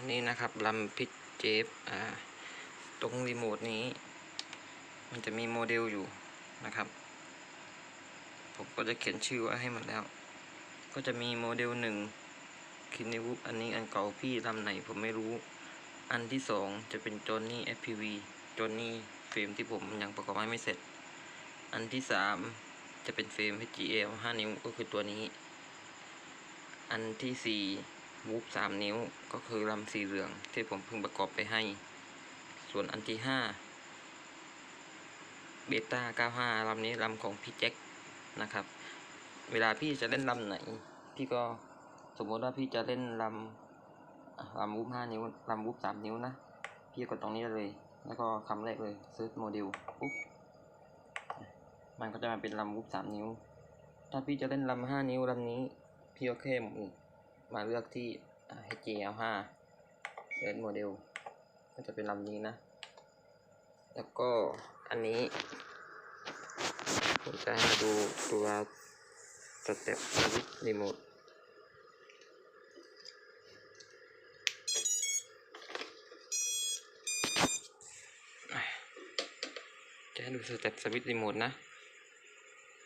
นนี้นะครับลำพิจเจฟอ่าตรงรีโมทนี้ มันจะมีโมเดลอยู่นะครับ ผมก็จะเขียนชื่อไว้ให้หมดแล้ว ก็จะมีโมเดลหนึ่งคินิวุอันนี้อันเก่าพี่ลำไหนผมไม่รู้ อันที่สองจะเป็นจอนนี่ FPV จอนนี่เฟรมที่ผมยังประกอบไม่เสร็จ อันที่สามจะเป็นเฟรม HGL 5 นิ้วก็คือตัวนี้ อันที่สี่ วูฟสามนิ้วก็คือลำสีเหลืองที่ผมเพิ่งประกอบไปให้ ส่วนอันที่ห้าเบต้า95ลำนี้ลำของพี่แจ็คนะครับ เวลาพี่จะเล่นลำไหน พี่ก็สมมติว่าพี่จะเล่นลำลำวูฟห้านิ้วลำวูฟสามนิ้วนะ พี่กดตรงนี้เลย แล้วก็คำแรกเลยซิร์ชโมเดลปุ๊บมันก็จะมาเป็นลำวูฟสามนิ้ว ถ้าพี่จะเล่นลำห้านิ้วลำนี้ พี่ก็แค่ม มาเลือกที่ HGL 5 Red Model ก็จะเป็นลำนี้นะ แล้วก็อันนี้ผมจะให้มาดูตัวสเต็ปสวิตช์รีโมทจะให้ดูสเต็ปสวิตช์รีโมทนะ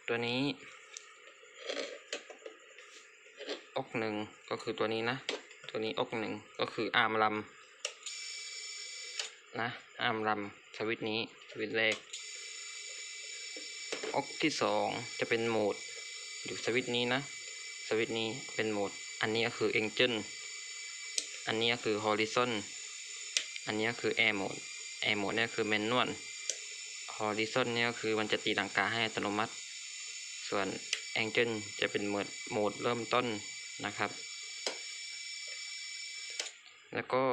ตัวนี้ อกหนึ่งก็คือตัวนี้นะ ตัวนี้อกหนึ่งก็คืออาร์มลำนะอาร์มลำสวิตนี้สวิตแรกอกที่สองจะเป็นโหมดอยู่สวิตนี้นะ สวิตนี้เป็นโหมด อันนี้ก็คือ Angel อันนี้ก็คือ Horizon อันนี้ก็คือ Air Mode Air Mode เนี่ยคือ Manual Horizon เนี่ยก็คือมันจะตีลังกาให้อัตโนมัติ ส่วน Angel จะเป็นโหมดโหมดเริ่มต้น นะครับ แล้วก็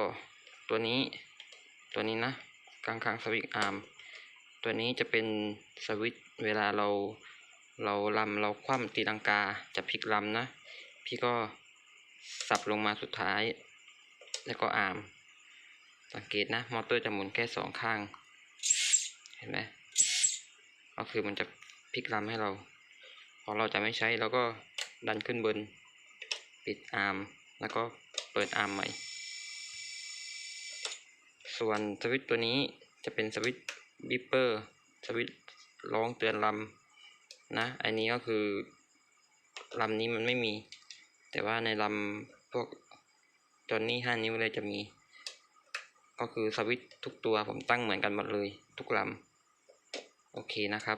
ตัวนี้ตัวนี้นะกลางกลางสวิตช์อาร์มตัวนี้จะเป็นสวิตช์เวลาเราเราลำเราคว่ำตีลังกาจะพลิกลำนะ พี่ก็สับลงมาสุดท้าย แล้วก็อาร์มสังเกตนะ มอเตอร์จะหมุนแค่สองข้าง เห็นไหมก็คือมันจะพลิกลำให้เรา พอเราจะไม่ใช้เราก็ดันขึ้นบน ปิดอาร์มแล้วก็เปิดอาร์มใหม่ ส่วนสวิตตัวนี้จะเป็นสวิตบิปเปอร์สวิตร้องเตือนลำนะ อันนี้ก็คือลำนี้มันไม่มี แต่ว่าในลำพวกจอนนี่ห้านิ้วเลยจะมี ก็คือสวิตทุกตัวผมตั้งเหมือนกันหมดเลย ทุกลำ โอเคนะครับ